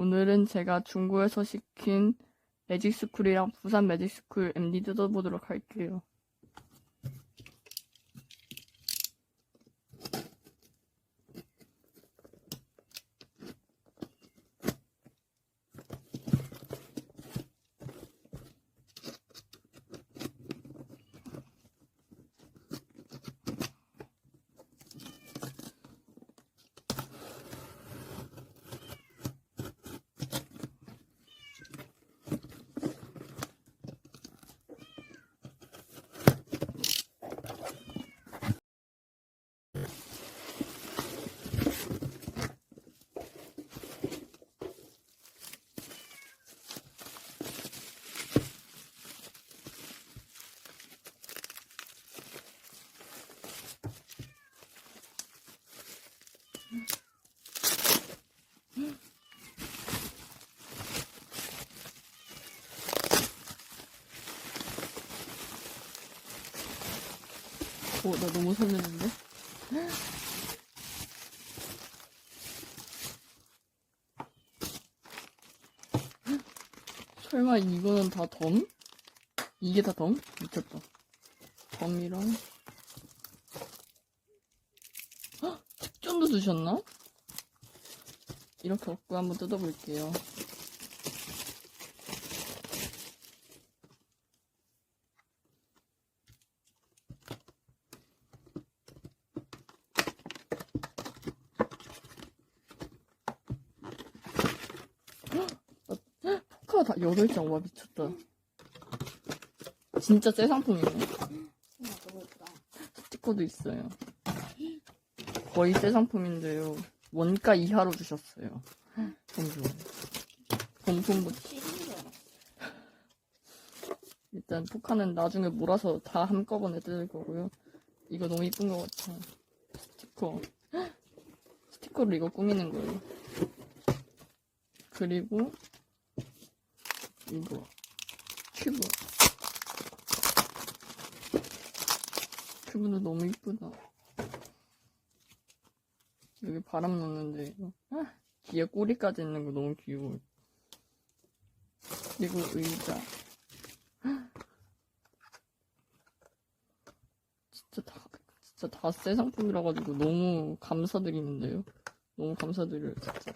오늘은 제가 중고에서 시킨 매직스쿨이랑 부산 매직스쿨 MD 뜯어보도록 할게요. 오, 나 너무 설레는데? 설마 이거는 다 덤? 이게 다 덤? 미쳤다. 덤이랑. 헉! 특전도 주셨나? 이렇게 얻고 한번 뜯어볼게요. 포카 다 8장. 와, 미쳤다. 진짜 새 상품이네. 스티커도 있어요. 거의 새 상품인데요. 원가 이하로 주셨어요. 시리즈로 알았어. 일단 포카는 나중에 몰아서 다 한꺼번에 뜯을 거고요. 이거 너무 이쁜 것 같아. 스티커. 스티커로 이거 꾸미는 거예요. 그리고 이거 큐브. 큐브도 너무 이쁘다. 여기 바람 넣는데 이거. 아, 뒤에 꼬리까지 있는 거 너무 귀여워. 그리고 의자. 진짜 다, 진짜 다 새 상품이라 가지고 너무 감사드리는데요. 너무 감사드려요, 진짜.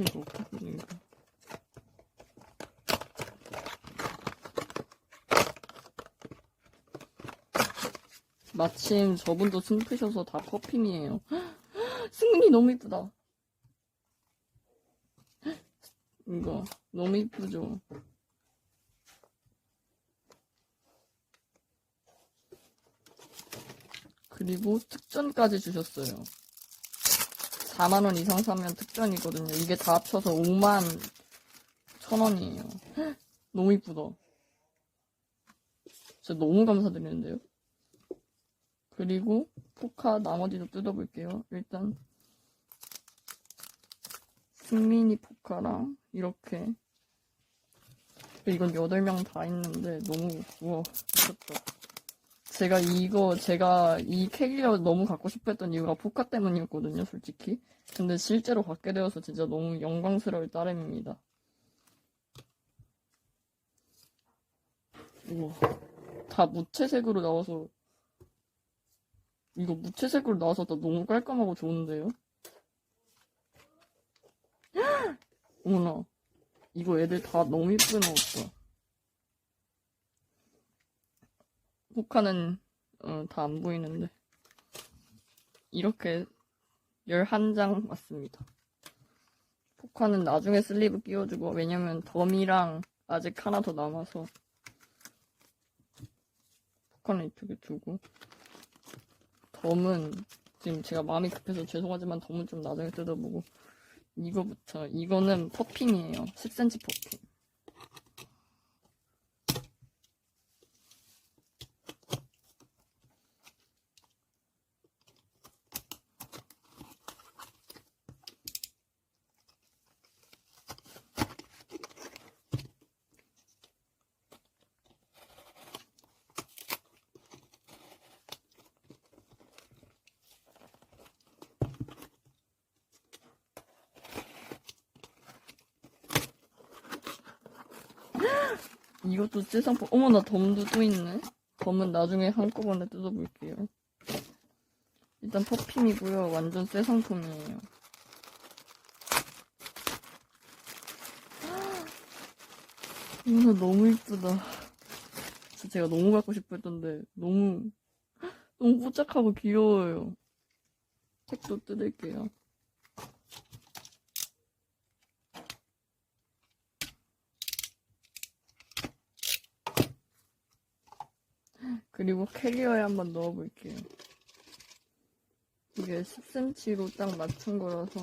이거 어떻게. 마침 저분도 숨으셔서 다 퍼핀이에요. 승민이 너무 이쁘다. 이거 너무 이쁘죠? 그리고 특전까지 주셨어요. 4만원 이상 사면 특전이거든요. 이게 다 합쳐서 5만 천원이에요. 너무 이쁘다. 진짜 너무 감사드리는데요. 그리고 포카 나머지도 뜯어볼게요. 일단 승민이 포카랑 이렇게 이건 8명 다 있는데 너무 우와 미쳤다 제가 이거 제가 이 캐리어 너무 갖고 싶었던 이유가 포카 때문이었거든요 솔직히 근데 실제로 갖게 되어서 진짜 너무 영광스러울 따름입니다 우와 다 무채색으로 나와서 이거 무채색으로 나와서 나 너무 깔끔하고 좋은데요? 어머나. 이거 애들 다 너무 이쁘게 나왔다. 포카는 어, 다 안 보이는데. 이렇게 11장 왔습니다. 포카는 나중에 슬리브 끼워주고 왜냐면 덤이랑 아직 하나 더 남아서 포카는 이쪽에 두고 덤은 지금 제가 마음이 급해서 죄송하지만 덤은 좀 나중에 뜯어보고 이거부터 이거는 퍼핑이에요 10cm 퍼핑 이것도 새 상품. 어머나, 덤도 또 있네. 덤은 나중에 한꺼번에 뜯어볼게요. 일단 퍼핀이고요. 완전 새 상품이에요. 어머나, 너무 이쁘다. 진짜 제가 너무 갖고 싶어 했던데, 너무, 너무 뽀짝하고 귀여워요. 책도 뜯을게요. 그리고 캐리어에 한번 넣어볼게요. 이게 10cm로 딱 맞춘 거라서.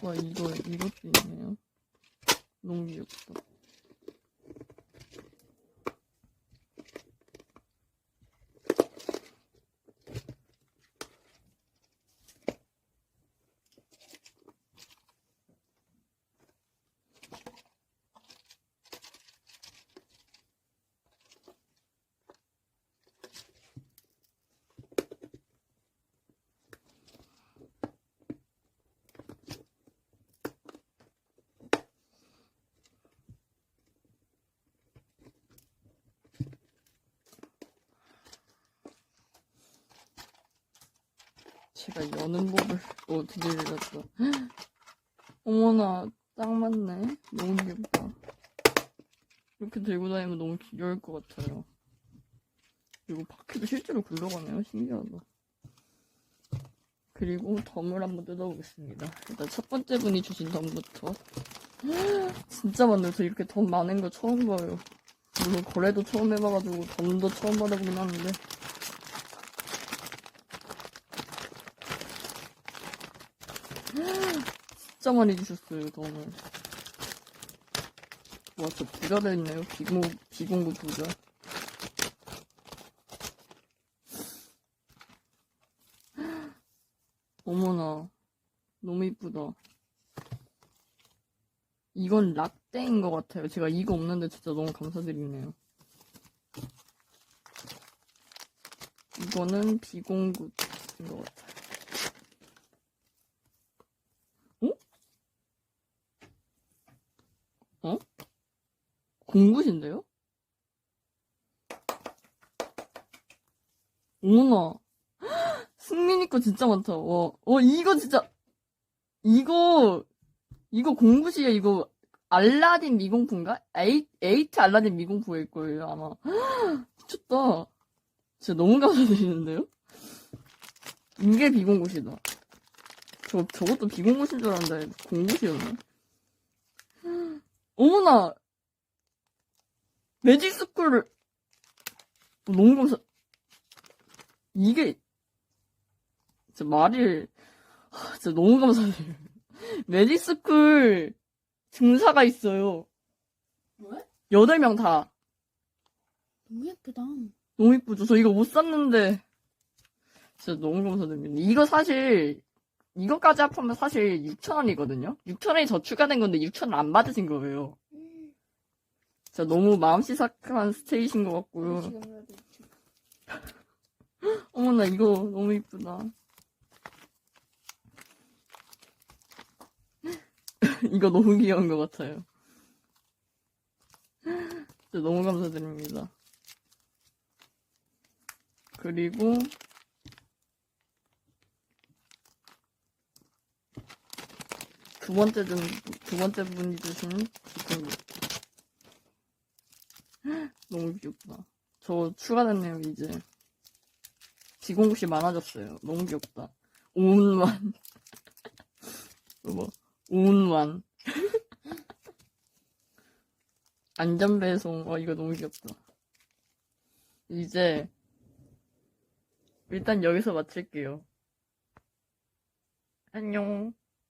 와, 이거, 이것도 있네요. 귀엽 제가 여는 법을 또 드리려다. 어머나, 딱 맞네. 너무 귀엽다. 이렇게 들고 다니면 너무 귀여울 것 같아요. 그리고 바퀴도 실제로 굴러가네요. 신기하다. 그리고 덤을 한번 뜯어보겠습니다. 일단 첫 번째 분이 주신 덤부터. 진짜 많네요. 저 이렇게 덤 많은 거 처음 봐요. 물론 거래도 처음 해봐가지고 덤도 처음 받아보긴 하는데. 진짜 많이 주셨어요, 덤을. 와, 저 부자가 있네요. 비공, 비공구 부자. 어머나. 너무 이쁘다. 이건 락떼인 것 같아요. 제가 이거 없는데 진짜 너무 감사드리네요. 이거는 비공구인 것 같아요. 어? 공구신데요? 어머나. 승민이 거 진짜 많다. 와, 와, 이거 진짜, 이거, 이거 공구시에 이거 알라딘 미공품인가? 에이, 에이트 알라딘 미공품일 거예요, 아마. 미쳤다. 진짜 너무 감사드리는데요? 이게 비공구시다. 저, 저것도 비공구신 줄 알았는데, 공구시였네. 어머나! 매직 스쿨을, 너무 감사, 이게, 진짜 말이, 하, 진짜 너무 감사드려요. 매직 스쿨 증사가 있어요. 왜? 여덟 명 다. 너무 예쁘다. 너무 이쁘죠? 저 이거 못 샀는데, 진짜 너무 감사드립니다. 이거 사실, 이거까지 합하면 사실 6,000원이거든요? 6,000원이 더 추가된 건데 6,000원 안 받으신 거예요. 진짜 너무 마음씨삭한 스테이신 것 같고요. 어머나, 이거 너무 이쁘다. 이거 너무 귀여운 것 같아요. 진짜 너무 감사드립니다. 그리고, 두 번째 좀, 두 번째 분이 주신 기쁨. 너무 귀엽다. 저 추가됐네요, 이제. 지공국시 많아졌어요. 너무 귀엽다. 오운완. 뭐, 오운완. 안전배송. 어, 이거 너무 귀엽다. 이제, 일단 여기서 마칠게요. 안녕.